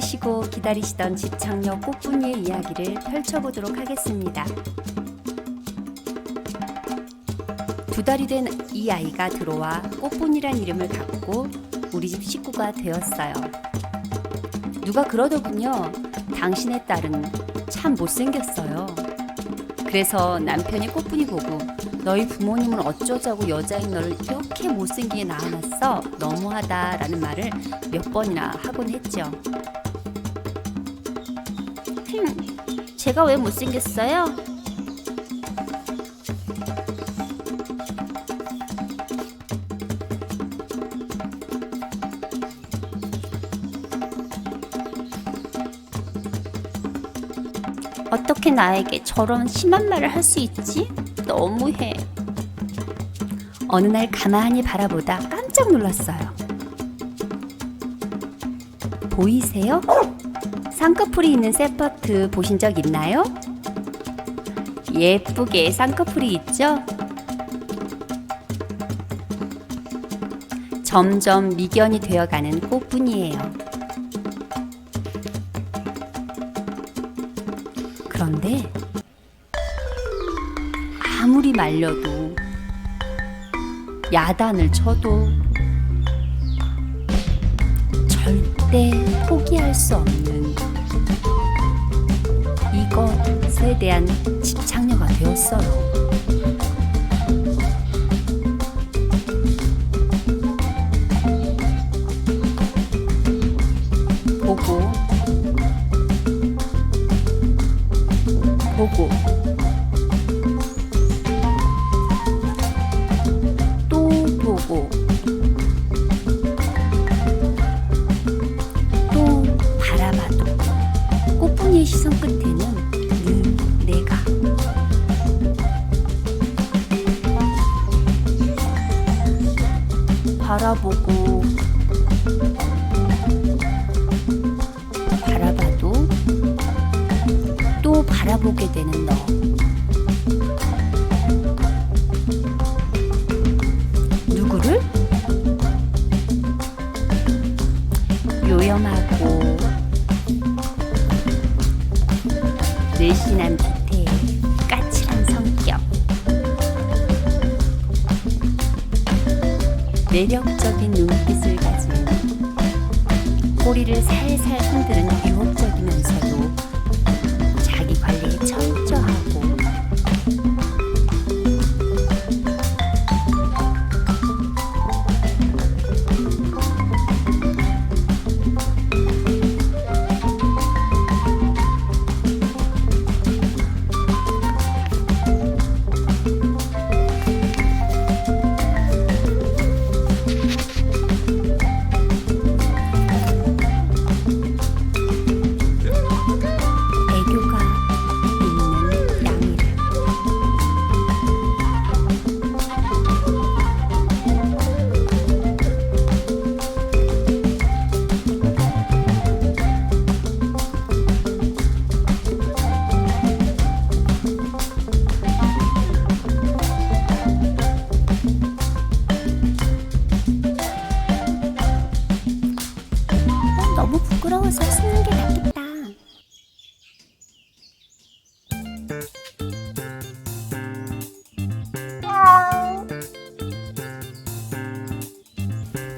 기다리시던 집착녀 꽃분이의 이야기를 펼쳐보도록 하겠습니다. 두 달이 된 이 아이가 들어와 꽃분이란 이름을 갖고 우리 집 식구가 되었어요. 누가 그러더군요. 당신의 딸은 참 못생겼어요. 그래서 남편이 꽃분이 보고 너희 부모님은 어쩌자고 여자인 너를 이렇게 못생기게 낳아놨어? 너무하다 라는 말을 몇 번이나 하곤 했죠. 흠, 제가 왜 못생겼어요? 어떻게 나에게 저런 심한 말을 할 수 있지? 너무해. 어느 날 가만히 바라보다 깜짝 놀랐어요. 보이세요? 쌍꺼풀이 있는 셀퍼트 보신 적 있나요? 예쁘게 쌍꺼풀이 있죠? 점점 미견이 되어가는 꽃분이에요. 그런데 아무리 말려도 야단을 쳐도 절대 포기할 수 없는 이 것에 대한 집착녀가 되었어요. 바라보고 바라봐도 또 바라보게 되는 너. 누구를? 요염하고 늘씬한 기 매력적인 눈빛을 가진 꼬리를 살살 흔드는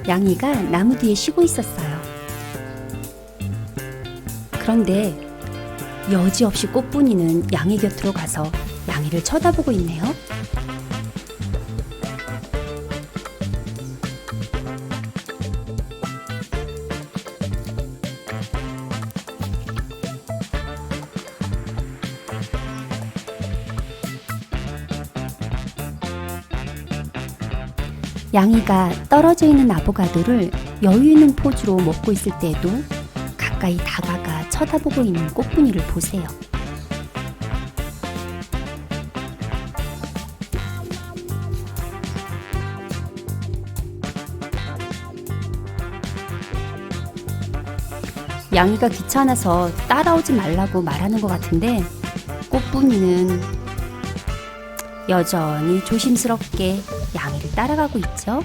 양이가 나무 뒤에 쉬고 있었어요. 그런데 여지없이 꽃분이는 양이 곁으로 가서 양이를 쳐다보고 있네요. 양이가 떨어져 있는 아보가도를 여유 있는 포즈로 먹고 있을 때에도 가까이 다가가 쳐다보고 있는 꽃분이를 보세요. 양이가 귀찮아서 따라오지 말라고 말하는 것 같은데 꽃분이는 여전히 조심스럽게 따라가고 있죠.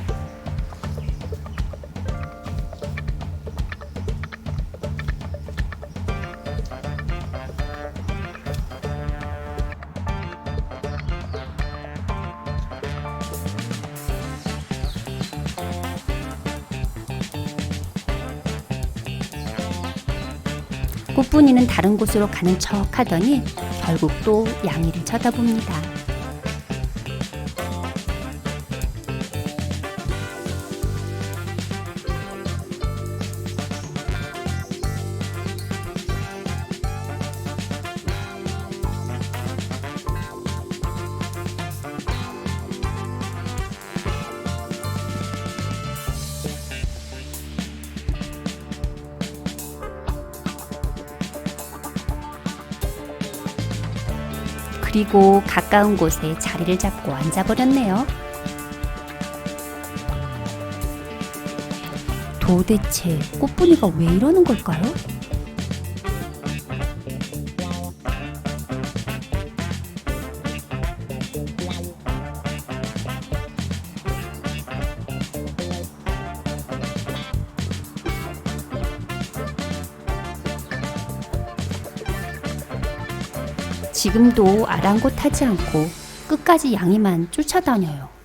꽃분이는 다른 곳으로 가는 척 하더니 결국 또 양이를 쳐다봅니다. 그리고 가까운 곳에 자리를 잡고 앉아버렸네요. 도대체 꽃분이가 왜 이러는 걸까요? 지금도 아랑곳하지 않고 끝까지 양이만 쫓아다녀요.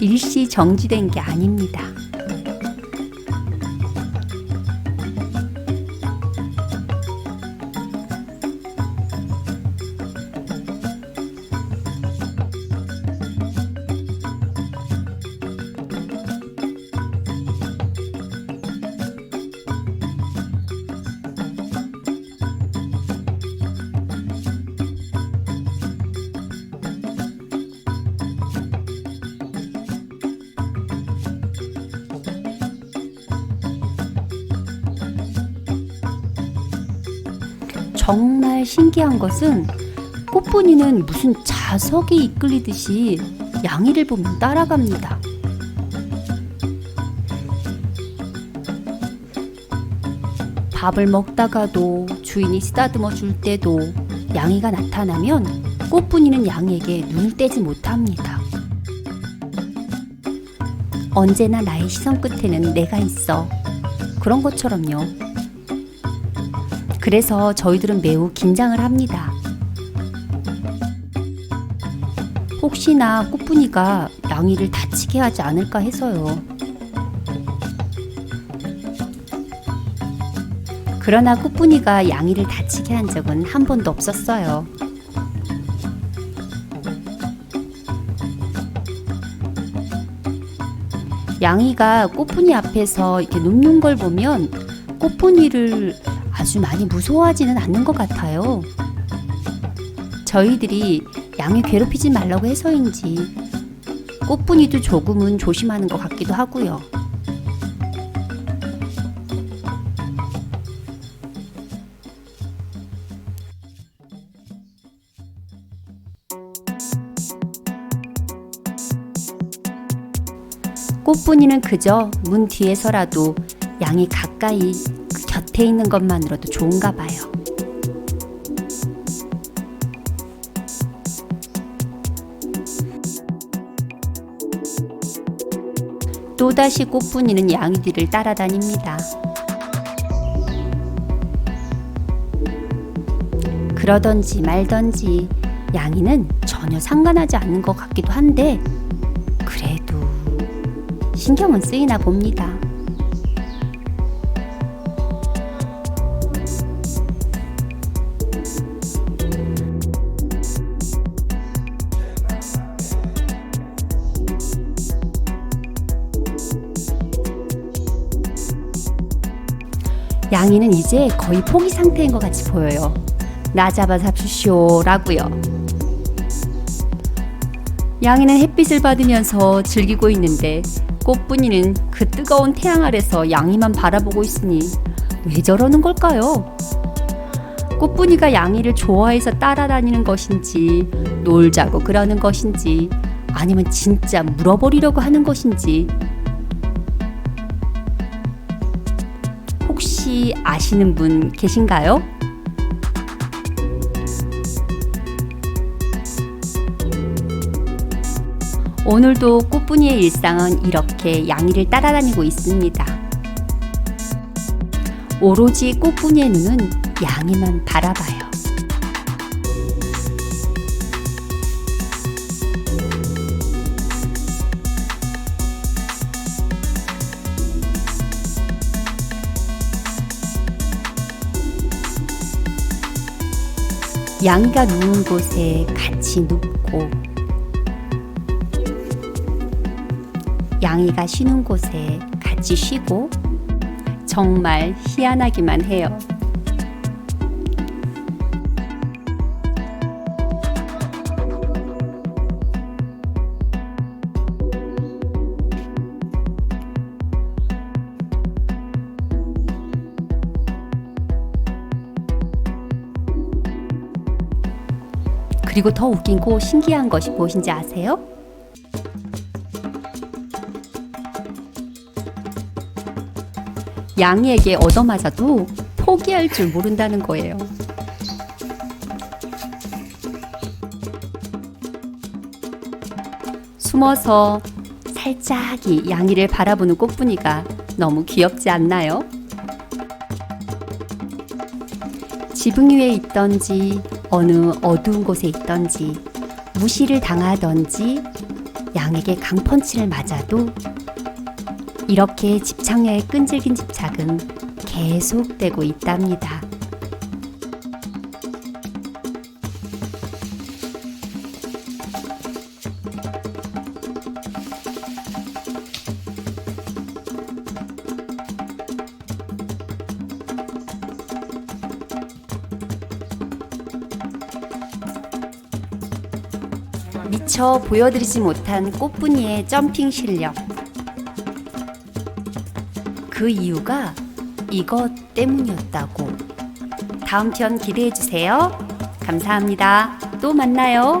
일시 정지된 게 아닙니다. 정말 신기한 것은 꽃분이는 무슨 자석에 이끌리듯이 양이를 보면 따라갑니다. 밥을 먹다가도 주인이 쓰다듬어 줄 때도 양이가 나타나면 꽃분이는 양에게 눈을 떼지 못합니다. 언제나 나의 시선 끝에는 내가 있어. 그런 것처럼요. 그래서 저희들은 매우 긴장을 합니다. 혹시나 꽃분이가 양이를 다치게 하지 않을까 해서요. 그러나 꽃분이가 양이를 다치게 한 적은 한 번도 없었어요. 양이가 꽃분이 앞에서 이렇게 눕는 걸 보면 꽃분이를 아주 많이 무서워하지는 않는 것 같아요. 저희들이 양이 괴롭히지 말라고 해서인지 꽃분이도 조금은 조심하는 것 같기도 하고요. 꽃분이는 그저 문 뒤에서라도 양이 가까이 그 곁에 있는 것만으로도 좋은가 봐요. 또다시 꽃분이는 양이 뒤를 따라다닙니다. 그러던지 말던지 양이는 전혀 상관하지 않는 것 같기도 한데 그래도 신경은 쓰이나 봅니다. 양이는 이제 거의 포기 상태인 것 같이 보여요. 나 잡아 잡수쇼라고요. 양이는 햇빛을 받으면서 즐기고 있는데 꽃분이는 그 뜨거운 태양 아래서 양이만 바라보고 있으니 왜 저러는 걸까요? 꽃분이가 양이를 좋아해서 따라다니는 것인지 놀자고 그러는 것인지 아니면 진짜 물어버리려고 하는 것인지 혹시 아시는 분 계신가요? 오늘도 꽃분이의 일상은 이렇게 양이를 따라다니고 있습니다. 오로지 꽃분이의 눈은 양이만 바라봐요. 양이가 누운 곳에 같이 눕고 양이가 쉬는 곳에 같이 쉬고 정말 희한하기만 해요. 그리고 더 웃기고 신기한 것이 무엇인지 아세요? 양이에게 얻어맞아도 포기할 줄 모른다는 거예요. 숨어서 살짝이 양이를 바라보는 꽃분이가 너무 귀엽지 않나요? 지붕 위에 있던지 어느 어두운 곳에 있던지 무시를 당하던지 양에게 강펀치를 맞아도 이렇게 집착녀의 끈질긴 집착은 계속되고 있답니다. 미처 보여드리지 못한 꽃분이의 점핑 실력. 그 이유가 이것 때문이었다고. 다음 편 기대해 주세요. 감사합니다. 또 만나요.